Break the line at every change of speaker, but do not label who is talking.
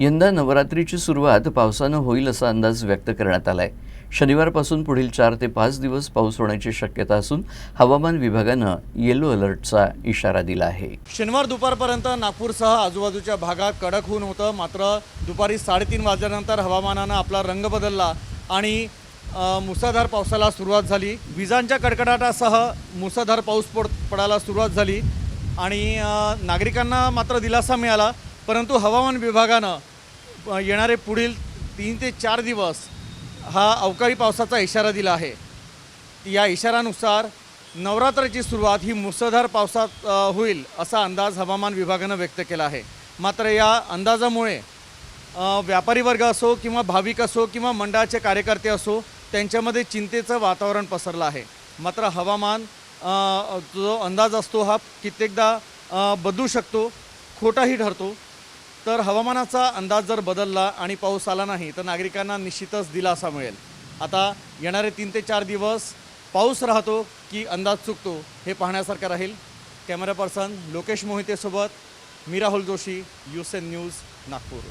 यंदा नवरात्रीची सुरुवात पावसानं होईल असा अंदाज व्यक्त करण्यात आलाय. शनिवारपासून पुढील चार ते पाच दिवस पाऊस होण्याची शक्यता असून हवामान विभागानं येलो अलर्टचा इशारा दिला आहे.
शनिवार दुपारपर्यंत नागपूरसह आजूबाजूच्या भागात कडक होऊन होतं. मात्र दुपारी साडेतीन वाजल्यानंतर हवामानानं आपला रंग बदलला आणि मुसळधार पावसाला सुरुवात झाली. विजांच्या कडकडाटासह मुसळधार पाऊस पड पडायला सुरुवात झाली आणि नागरिकांना मात्र दिलासा मिळाला. परंतु हवामान विभागानं येणारे पुढील तीन ते चार दिवस हा अवकाळी पावसाचा इशारा दिला आहे. या इशारानुसार नवरात्राची सुरुवात ही मुसळधार पावसात होईल असा अंदाज हवामान विभागानं व्यक्त केला आहे. मात्र या अंदाजामुळे व्यापारी वर्ग असो किंवा भाविक असो किंवा मंडळाचे कार्यकर्ते असो त्यांच्यामध्ये चिंतेचं वातावरण पसरलं आहे. मात्र हवामान जो अंदाज असतो हा कित्येकदा बदलू शकतो खोटाही ठरतो. तर हवामानाचा अंदाज जर बदलला आणि पाऊस आला नाही तर नागरिकांना निश्चितच दिलासा मिळेल. आता येणारे तीन ते चार दिवस पाऊस राहतो की अंदाज चुकतो हे पाहण्यासारखं राहील. कॅमेरा पर्सन लोकेश मोहितेसोबत मी राहुल जोशी युसेन न्यूज नागपूर.